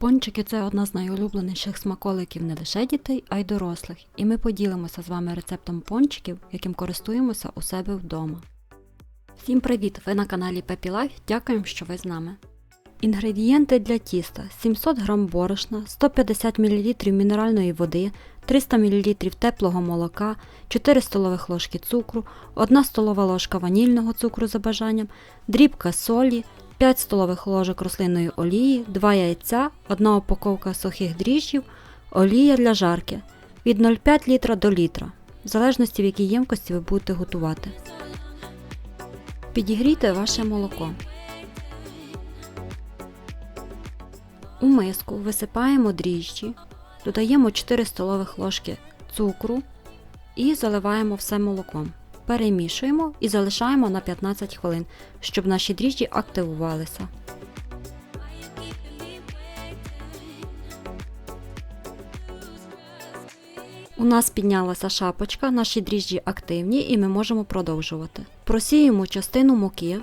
Пончики це одна з найулюбленіших смаколиків не лише дітей, а й дорослих, і ми поділимося з вами рецептом пончиків, яким користуємося у себе вдома. Всім привіт! Ви на каналі Пепі Лайф. Дякуємо, що ви з нами. Інгредієнти для тіста: 700 г борошна, 150 мл мінеральної води, 300 мл теплого молока, 4 столових ложки цукру, 1 столова ложка ванільного цукру за бажанням, дрібка солі, 5 столових ложок рослинної олії, 2 яйця, 1 упаковка сухих дріжджів, олія для жарки від 0,5 літра до літра, в залежності в якій ємкості ви будете готувати. Підігрійте ваше молоко. У миску висипаємо дріжджі, додаємо 4 столових ложки цукру і заливаємо все молоком. Перемішуємо і залишаємо на 15 хвилин, щоб наші дріжджі активувалися. У нас піднялася шапочка, наші дріжджі активні і ми можемо продовжувати. Просіємо частину муки.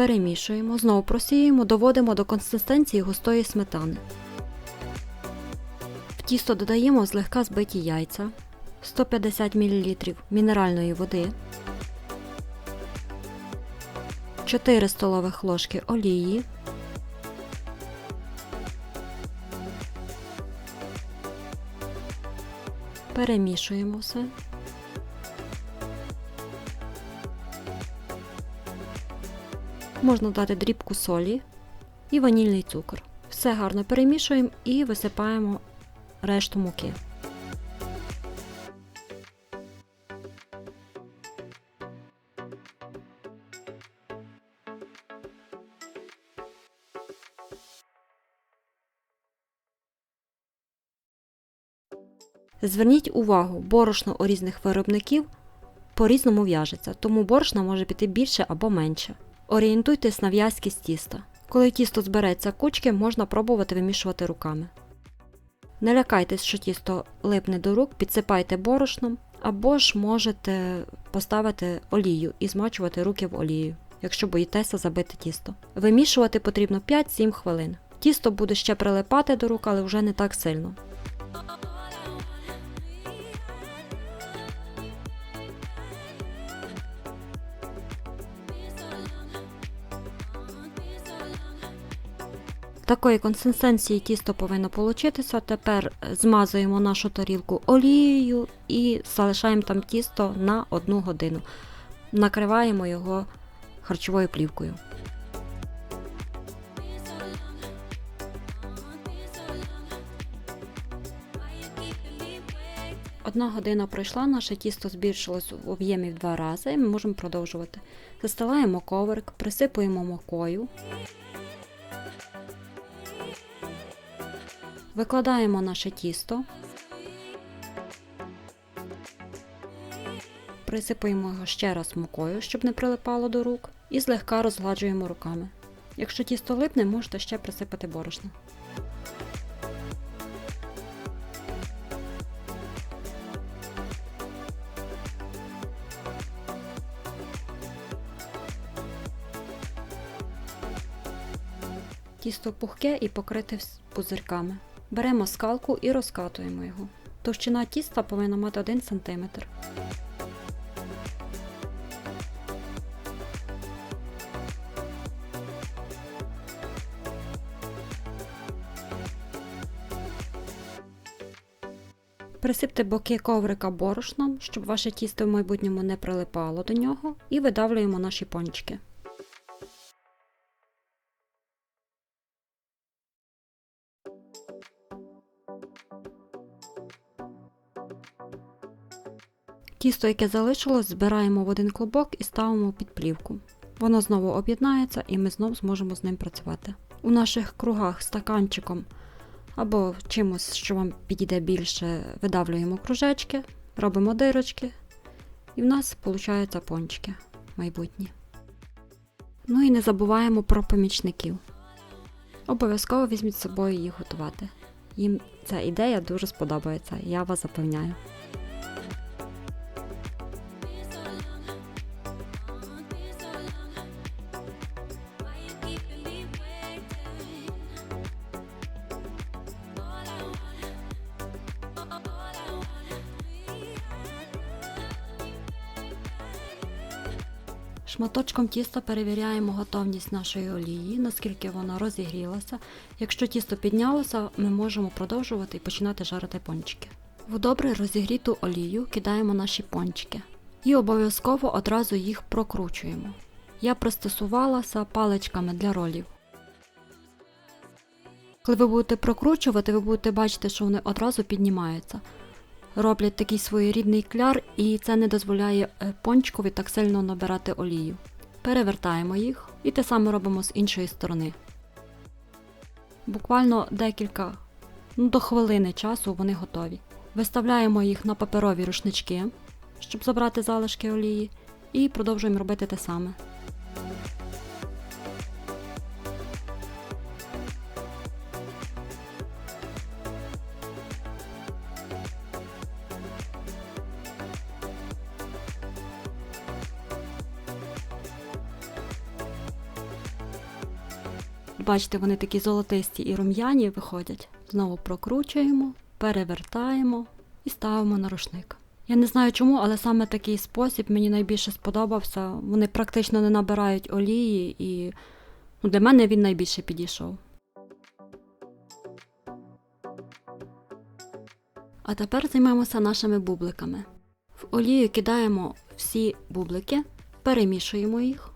Перемішуємо, знову просіємо, доводимо до консистенції густої сметани. В тісто додаємо злегка збиті яйця, 150 мл мінеральної води, 4 столових ложки олії, перемішуємо все. Можна дати дрібку солі і ванільний цукор. Все гарно перемішуємо і висипаємо решту муки. Зверніть увагу, борошно у різних виробників по-різному в'яжеться, тому борошна може піти більше або менше. Орієнтуйтесь на в'язкість тіста. Коли тісто збереться кучки, можна пробувати вимішувати руками. Не лякайтесь, що тісто липне до рук, підсипайте борошном, або ж можете поставити олію і змачувати руки в олію, якщо боїтеся забити тісто. Вимішувати потрібно 5-7 хвилин. Тісто буде ще прилипати до рук, але вже не так сильно. Такої консистенції тісто повинно получитися. Тепер змазуємо нашу тарілку олією і залишаємо там тісто на 1 годину. Накриваємо його харчовою плівкою. Одна година пройшла, наше тісто збільшилось в об'ємі в два рази, і ми можемо продовжувати. Застилаємо коврик, присипуємо мукою. Викладаємо наше тісто, присипаємо його ще раз мукою, щоб не прилипало до рук, і злегка розгладжуємо руками. Якщо тісто липне, можете ще присипати борошно. Тісто пухке і покрите пузирками. Беремо скалку і розкатуємо його. Товщина тіста повинна мати 1 см. Присипте боки коврика борошном, щоб ваше тісто в майбутньому не прилипало до нього, і видавлюємо наші пончики. Тісто, яке залишилось, збираємо в один клубок і ставимо під плівку. Воно знову об'єднається і ми знову зможемо з ним працювати. У наших кругах стаканчиком або чимось, що вам підійде більше, видавлюємо кружечки, робимо дирочки, і в нас виходять пончики майбутні. Ну і не забуваємо про помічників. Обов'язково візьміть з собою їх готувати. Їм ця ідея дуже сподобається, я вас запевняю. Шматочком тіста перевіряємо готовність нашої олії, наскільки вона розігрілася. Якщо тісто піднялося, ми можемо продовжувати і починати жарити пончики. В добре розігріту олію кидаємо наші пончики і обов'язково одразу їх прокручуємо. Я пристосувалася паличками для ролів. Коли ви будете прокручувати, ви будете бачити, що вони одразу піднімаються. Роблять такий своєрідний кляр, і це не дозволяє е, пончикові так сильно набирати олію. Перевертаємо їх і те саме робимо з іншої сторони. Буквально декілька ну, до хвилини часу вони готові. Виставляємо їх на паперові рушнички, щоб забрати залишки олії, і продовжуємо робити те саме. Бачите, вони такі золотисті і рум'яні виходять. Знову прокручуємо, перевертаємо і ставимо на рушник. Я не знаю чому, але саме такий спосіб мені найбільше сподобався. Вони практично не набирають олії, і ну, для мене він найбільше підійшов. А тепер займемося нашими бубликами. В олію кидаємо всі бублики, перемішуємо їх.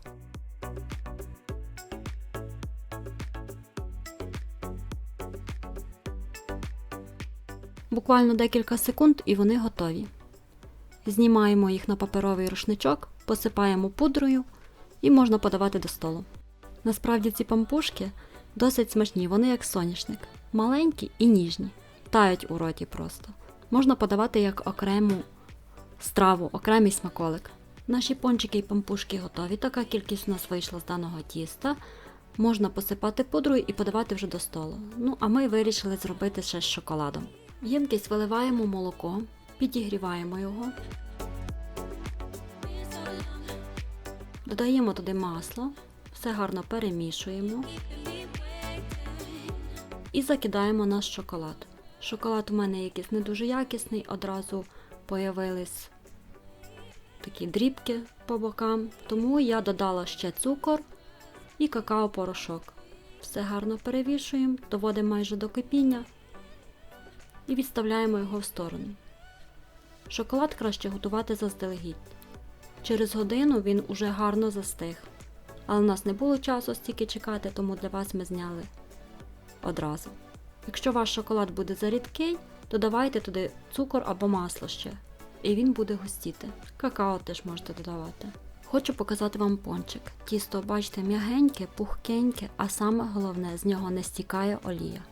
Буквально декілька секунд і вони готові. Знімаємо їх на паперовий рушничок, посипаємо пудрою і можна подавати до столу. Насправді ці пампушки досить смачні, вони як соняшник, маленькі і ніжні, тають у роті просто. Можна подавати як окрему страву, окремий смаколик. Наші пончики і пампушки готові. Така кількість у нас вийшла з даного тіста. Можна посипати пудрою і подавати вже до столу. Ну, а ми вирішили зробити ще з шоколадом. В ємкість виливаємо молоко, підігріваємо його. Додаємо туди масло, все гарно перемішуємо і закидаємо наш шоколад. Шоколад у мене якийсь не дуже якісний, одразу появились такі дрібки по бокам, тому я додала ще цукор і какао-порошок. Все гарно перемішуємо, доводимо майже до кипіння і відставляємо його в сторону. Шоколад краще готувати заздалегідь. Через годину він уже гарно застиг. Але в нас не було часу стільки чекати, тому для вас ми зняли одразу. Якщо ваш шоколад буде зарідкий, додавайте туди цукор або масло ще, і він буде густіти. Какао теж можете додавати. Хочу показати вам пончик. Тісто, бачите, м'ягеньке, пухкеньке, а саме головне, з нього не стікає олія.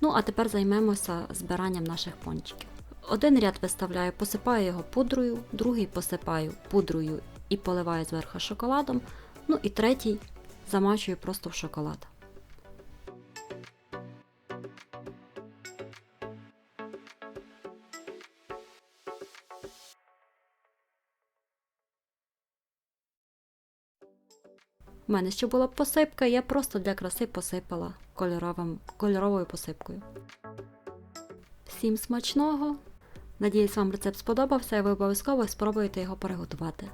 Ну, а тепер займемося збиранням наших пончиків. Один ряд виставляю, посипаю його пудрою, другий посипаю пудрою і поливаю зверху шоколадом. Ну і третій замачую просто в шоколад. У мене ще була посипка, я просто для краси посипала кольоровим, кольоровою посипкою. Всім смачного! Надіюсь, вам рецепт сподобався і ви обов'язково спробуєте його приготувати.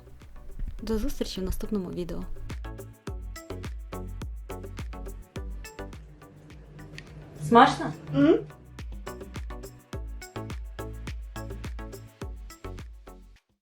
До зустрічі в наступному відео. Смачно? М?